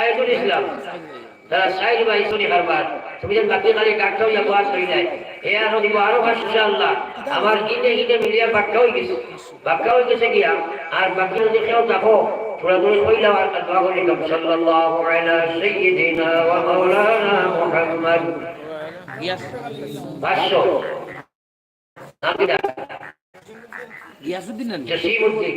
আয়াতুল ইসলাম। তারা side by শুনি হারবার। তুমি যেন বাকি খালি ডাক্তার ইয়া বাস হই যায়। হে আর দিব আরও ভাষ ইনশাআল্লাহ। আমার গিনে গিনে মিলিয়া বাক্কা হই গেছে। বাক্কা হই গেছে গিয়া আর বাকি যদি কেউ দেখো থোড়া ধরে কইলাম আর দোয়া করি কম। সাল্লাল্লাহু আলা সাইয়্যিদিনা ওয়া মাওলানা মুহাম্মদ। ভাষ্য নাম কি জসিমুদ্দিন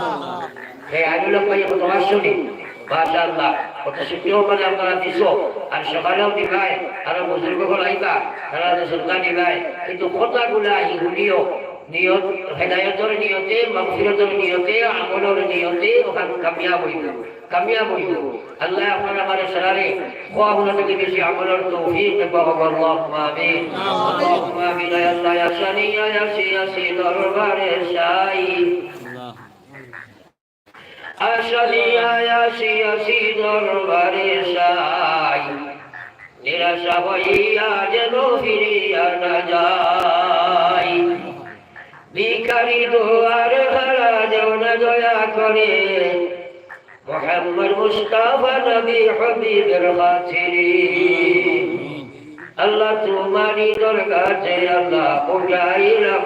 এই আইগুলো কই তোমার শুনি। মাশাআল্লাহ কত শিখিও মানে আপনারা দিছো। আর সকালেও দিবাই আর বুজুর্গ হল আইবা, তারা যে সন্তান দিবাই কিন্তু কথাগুলা ইহুদিও নিয়ত। হেদায়তর নিয়তে, মাগফিরতর নিয়তে, আমলের নিয়তে ওখান কামিয়াব হইল কামিয়াব হইল আল্লাহ আপনার আমার সারারে খোয়াগুলো থেকে বেশি আমলের তৌফিক বাবা আল্লাহুম্মা আমিন। আল্লাহুম্মা আমিন, আল্লাহ ইয়া শানি ইয়া ইয়াসি ইয়াসি দরবারে শাই আসলিয়া আসি আসি দরবারে সাই। নিরাশা হইয়া যেন ফিরিয়া না যাই। ভিখারি দোয়ার হারা যেও না দয়া করে। মোহাম্মদ মুস্তাফা নবী হবিবের খাতিরে আল্লাহ তোমারই দরকারে আল্লাহ উঠাইলাম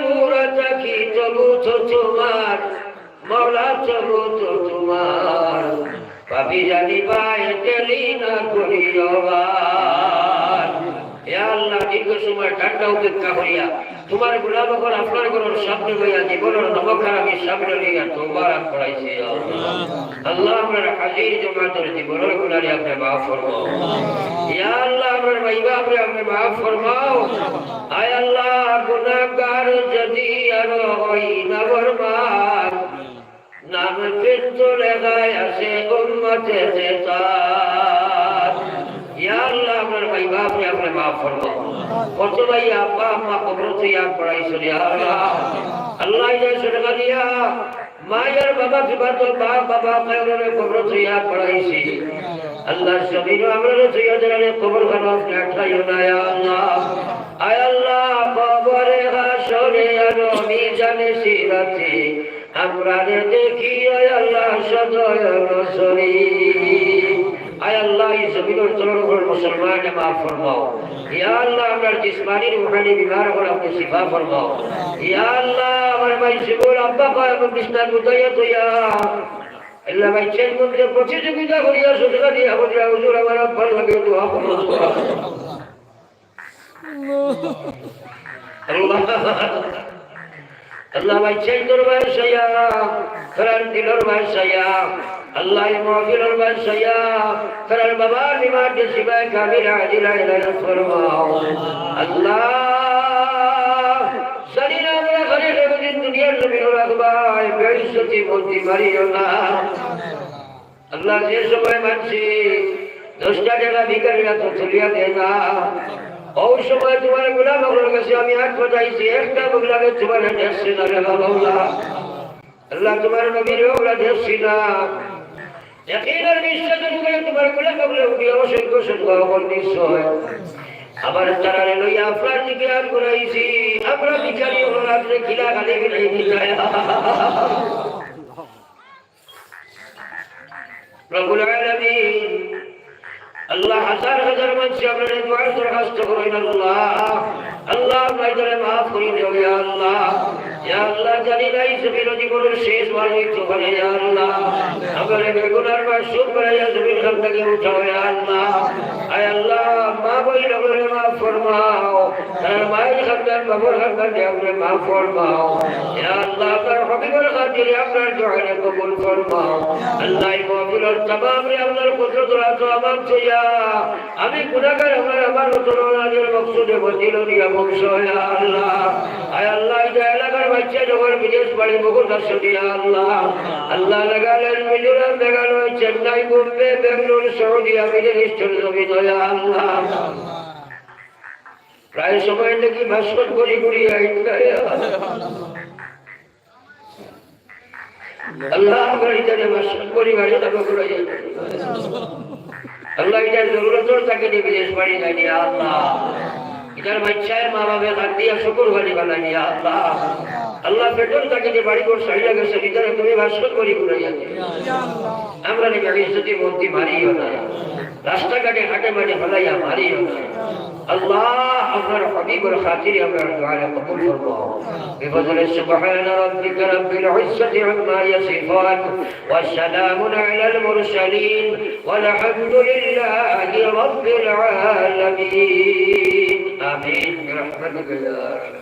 বুড়া থাকি তবু তো তোমার মৌলা তবু তো তোমার। পাবি জানি পায় তেলি না করি আল্লাহ দীর্ঘ সময় ঠান্ডা উপেক্ষা করিয়া তোমার গুলাম করে আপনার ঘরের সামনে হইয়া জীবনের আমি সামনে লইয়া তোমার করাইছি আল্লাহ আপনার হাজির জমাতের জীবনের গুলারি আপনি মাফ ফরমাও। ইয়া আল্লাহ আপনার মাইবা আপনি আপনি মাফ ফরমাও। আয় আল্লাহ গুনাহগার যদি আর হই না বরবাদ নাম কিন্তু উম্মতে জেতাত ইয়া আল্লাহ আপনার মাইবা আপনি আপনি মাফ ফরমাও কত ভাই আব্বা আম্মা কবর তৈয়ার পড়াইছিল ইয়া আল্লাহ আল্লাহ ইয়া সদকা দিয়া মায়ের বাবা কিবা তো বাপ বাবা কায়রে কবর তৈয়ার পড়াইছি আল্লাহ সবির আমরা তৈয়ার জানে কবর খানো আপনি না আল্লাহ আয় আল্লাহ কবরে হাসরে আর মিজানে সিরাতে আমরা দেখি আয় আল্লাহ সদয় রসরি আয় আল্লাহ, এই জমিনের চলন উপর মুসলমান মাফ ফরমাও। ইয়া আল্লাহ আমার জিসমানি রুহানি বিমার করে আপনি শিফা ফরমাও। ইয়া আল্লাহ, আমার ভাই শিবুল, আব্বা কয় এবং কৃষ্ণার উদয় তুইয়া। আল্লাহ ভাই চেন মধ্যে প্রতিযোগিতা করিয়া সুযোগ দিয়া আল্লাহ। ভাই চেন দরবার সাইয়া করার দিলর সাইয়া আল্লাহ মহফিলর সাইয়া করার বাবা নিমার যে শিবায় কামিরা দিলাই লাইন ফরমাও আল্লাহ শরীর আমরা ঘরে রেবদিন দুনিয়ার জমিন রাখবাই বেইজ্জতি বলতে পারিও না। আল্লাহ যে সময় মানছি, দশটা টাকা ভিকারিরা তো তুলিয়া দেয় না। ওই সময় তোমারগুলা বগলের কাছে আমি হাত পাঠাইছি একটা বগলাকে তোমার দেখছি না রে বাবা। আল্লাহ তোমার নবীর ওগুলা দেখছি না ইয়াকিনের যুগে তোমার কোলে কবলে উঠি অসংখ্য সংখ্য অকল নিশ্চয়। আবার তারা লইয়া আপনার দিকে আর ঘুরাইছি আমরা বিচারি হল আপনি খিলা খালি দিলাই রব্বুল আলামিন, আল্লাহ হাজার হাজার মানুষ আপনার আল্লাহ। আমি গুনাহগার আমার বংশ আল্লাহ। আয় আল্লাহ এলাকার বাচ্চা যখন বিদেশ বাড়ি বহুত আসো ইয়া আল্লাহ। আল্লাহ লাগালেন মিজোরাম মেঘালয় চেন্নাই, বোম্বে বেঙ্গলোর জমি দয়া আল্লাহ। প্রায় সময় নাকি ভাস্কর করি করি আল্লাহ আল্লাহ। এটার বাচ্চায় মা বাবা হাত দিয়া শুকুর বাড়ি বানানি আল্লাহ। আল্লাহ পেটন তাকে যে বাড়ি ঘর সারিয়া গেছে এখানে তুমি ভাস্কর করি ঘুরাইয়া আমরা নাকি আগে যদি মন্ত্রী মারিও না, রাস্তাঘাটে হাটে মাঠে ফেলাইয়া মারিও না, আল্লাহ আপনার হাবিবর খাতিরে আমরা দোয়ারে কবুল করব। বিফজল সুবহান রাব্বিকা রাব্বিল ইজ্জতি আম্মা ইয়াসিফুন, ওয়া সালামুন আলাল মুরসালিন ওয়াল হামদুলিল্লাহি রাব্বিল আলামিন। আমিন বিরহমাতিকা ইয়া